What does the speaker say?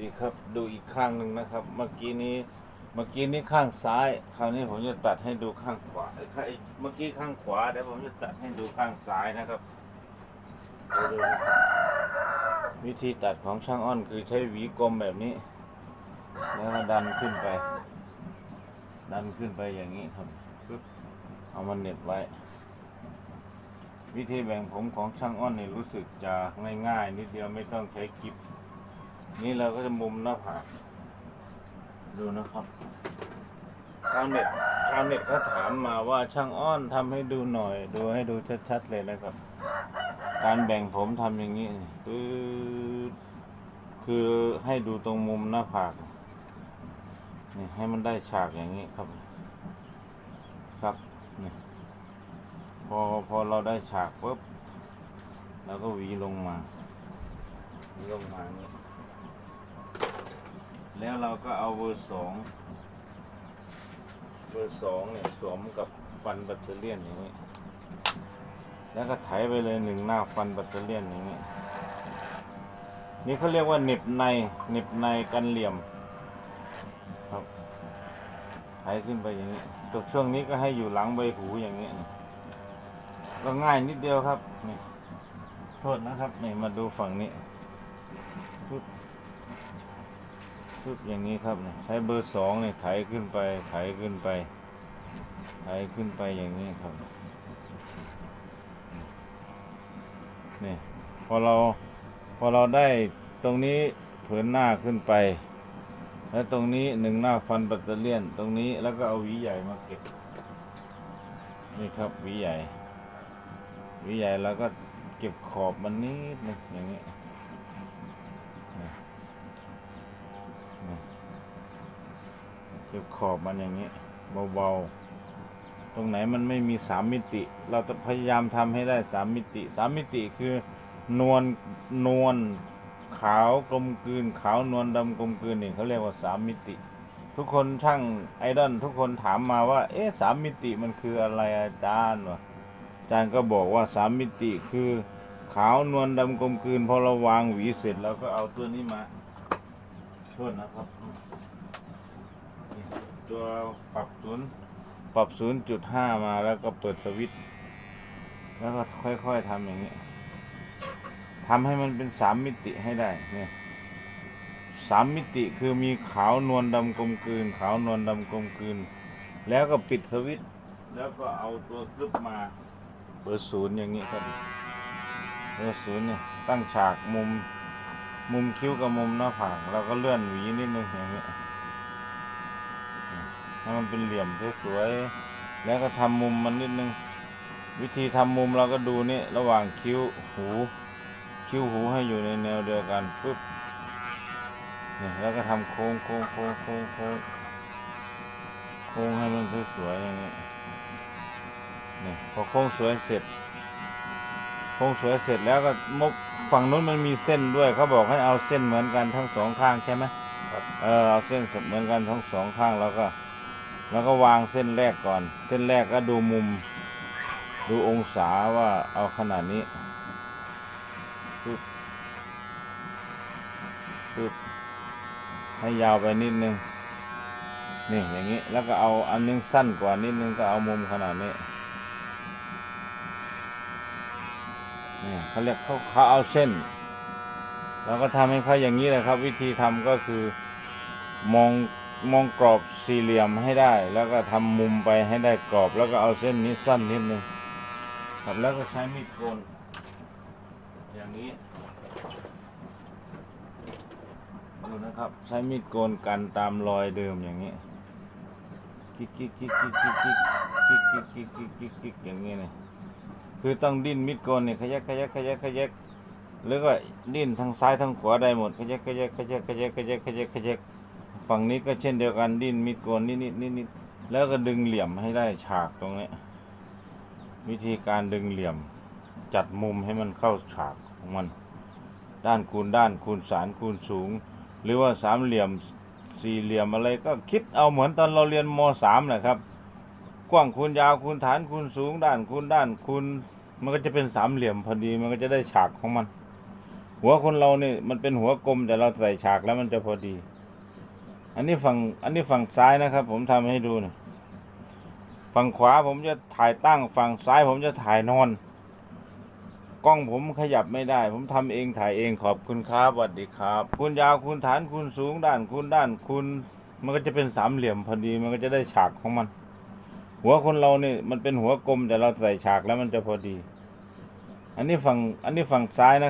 ดีครับดูอีกข้างหนึ่งนะครับ เมื่อกี้นี้เมื่อกี้นี้ข้างซ้าย คราวนี้ผมจะตัดให้ดูข้างขวาไอ้ข้างไอ้เมื่อกี้ข้างขวาเดี๋ยวผมจะตัดให้ดูข้างซ้ายนะครับดูดูวิธีตัดของช่างอ้อนคือใช้หวีกลมแบบนี้ แล้วก็ดันขึ้นไป ดันขึ้นไปอย่างนี้ครับปึ๊บเอามันเหน็บไว้ วิธีแบ่งผมของช่างอ้อนนี่รู้สึกจะง่ายๆนิดเดียวไม่ต้องใช้กิ๊บ นี่เราก็จะมุมหน้าผากดูนะครับชาวเน็ตชาวเน็ตเขาถามมาว่าช่างอ้อนทำให้ดูหน่อย ดูให้ดูชัดๆเลยนะครับ การแบ่งผมทำอย่างนี้คือคือให้ดูตรงมุมหน้าผากนี่ให้มันได้ฉากอย่างนี้ครับ ครับนี่พอพอเราได้ฉากปุ๊บเราก็หวีลงมาวีลงมาอย่างนี้ แล้วเราก็เอาเบอร์สองเบอร์สองเนี่ยสวมกับฟันแบตเตอเลียนอย่างนี้ แล้วก็ไถไปเลยหนึ่งหน้าฟันแบตเตอเลียนอย่างนี้ นี่เขาเรียกว่าหนิบในหนิบในกันเหลี่ยม ครับไถขึ้นไปอย่างนี้ตกช่วงนี้ก็ให้อยู่หลังใบหูอย่างนี้นี่ก็ง่ายนิดเดียวครับนี่โทษนะครับนี่มาดูฝั่งนี้ ชุบอย่างนี้ครับใช้เบอร์สองเนี่ยไถขึ้นไปไถขึ้นไปไถขึ้นไปอย่างนี้ครับนี่พอเราพอเราได้ตรงนี้เผืนหน้าขึ้นไป แล้วตรงนี้หนึ่งหน้าฟันแบตเตอเลียน ตรงนี้แล้วก็เอาหวีใหญ่มาเก็บนี่ครับหวีใหญ่หวีใหญ่แล้วก็เก็บขอบมันนิดนึงอย่างนี้ เก็บขอบมันอย่างนี้เบาๆ ตรงไหนมันไม่มีสามมิติ เราจะพยายามทำให้ได้สามมิติสามมิติคือนวลนวลขาวกลมกลืน ขาวนวลดำกลมกลืนนี่เขาเรียกว่าสามมิติ ทุกคนช่างไอดอลทุกคนถามมาว่า เอ๊ะสามมิติมันคืออะไรอาจารย์วะอาจารย์ก็บอกว่าสามมิติคือขาวนวลดำกลมกลืน พอเราวางหวีเสร็จเราก็เอาตัวนี้มาโทษนะครับ ตัวปรับศูนย์ปรับศูนย์จุดห้ามาแล้วก็เปิดสวิตช์แล้วก็ค่อยๆทำอย่างนี้ทำให้มันเป็นสามมิติให้ได้เนี่ยสามมิติคือมีขาวนวลดำกลมกลืน ขาวนวลดำกลมกลืน แล้วก็ปิดสวิตช์แล้วก็เอาตัวกรึบมา เปิดศูนย์อย่างนี้ครับเปิดศูนย์เนี่ยตั้งฉากมุมมุมคิ้วกับมุมหน้าผากเราก็เลื่อนหวีนิดนึงอย่างนี้ ให้มันเป็นเหลี่ยมสวยๆแล้วก็ทำมุมมันนิดนึง วิธีทำมุมเราก็ดูนี่ระหว่างคิ้วหู คิ้วหูให้อยู่ในแนวเดียวกันปุ๊บนี่แล้วก็ทำโค้งโค้งโค้งโค้งโค้งโค้งให้มันสวยๆอย่างนี้นี่พอโค้งสวยเสร็จ โค้งสวยเสร็จแล้วก็มุกฝั่งนู้นมันมีเส้นด้วยเขาบอกให้เอาเส้นเหมือนกันทั้งสองข้างใช่ไหมครับเออเอาเส้นเหมือนกันทั้งสองข้างแล้วก็ แล้วก็วางเส้นแรกก่อน เส้นแรกก็ดูมุม ดูองศาว่าเอาขนาดนี้ปึ๊บปึ๊บให้ยาวไปนิดนึง นี่อย่างนี้ แล้วก็เอาอันนึงสั้นกว่านิดนึงก็เอามุมขนาดนี้นี่เขาเรียกเขาเขาเอาเส้นเราก็ทำให้เขาอย่างนี้เลยครับ วิธีทำก็คือมองมองกรอบ สี่เหลี่ยมให้ได้ แล้วก็ทำมุมไปให้ได้กรอบ แล้วก็เอาเส้นนี้สั้นนิดนึงครับแล้วก็ใช้มีดโกนอย่างนี้ดูนะครับ ใช้มีดโกนกันตามรอยเดิมอย่างนี้กิ๊กกิ๊กกิ๊กกิ๊กกิ๊กกิ๊กกิ๊กกิ๊กกิ๊กกิ๊กกิ๊กอย่างนี้เลยคือต้องดิ้นมีดโกนเนี่ยขยักขยักขยักขยักหรือก็ดิ้นทางซ้ายทางขวาได้หมดขยักขยักขยักขยักขยักขยักขยัก ฝั่งนี้ก็เช่นเดียวกันดิ้นมีดโกนนิดนิดนิดนิดแล้วก็ดึงเหลี่ยมให้ได้ฉากตรงนี้ วิธีการดึงเหลี่ยม จัดมุมให้มันเข้าฉากของมัน ด้านคูณด้านคูณสารคูณสูง หรือว่าสามเหลี่ยมสี่เหลี่ยมอะไรก็คิดเอาเหมือนตอนเราเรียนมสามแหละครับ กว้างคูณยาวคูณฐานคูณสูง ด้านคูณด้านคูณมันก็จะเป็นสามเหลี่ยมพอดีมันก็จะได้ฉากของมัน หัวคนเราเนี่ยมันเป็นหัวกลมแต่เราใส่ฉากแล้วมันจะพอดี อันนี้ฝั่งอันนี้ฝั่งซ้ายนะครับ ผมทำให้ดูนะฝั่งขวาผมจะถ่ายตั้งฝั่งซ้ายผมจะถ่ายนอน กล้องผมขยับไม่ได้ ผมทำเองถ่ายเองขอบคุณครับสวัสดีครับ คุณยาวคุณฐานคุณสูงด้านคุณด้านคุณ มันก็จะเป็นสามเหลี่ยมพอดีมันก็จะได้ฉากของมัน หัวคนเราเนี่ยมันเป็นหัวกลมแต่เราใส่ฉากแล้วมันจะพอดี อันนี้ฝั่งอันนี้ฝั่งซ้ายนะ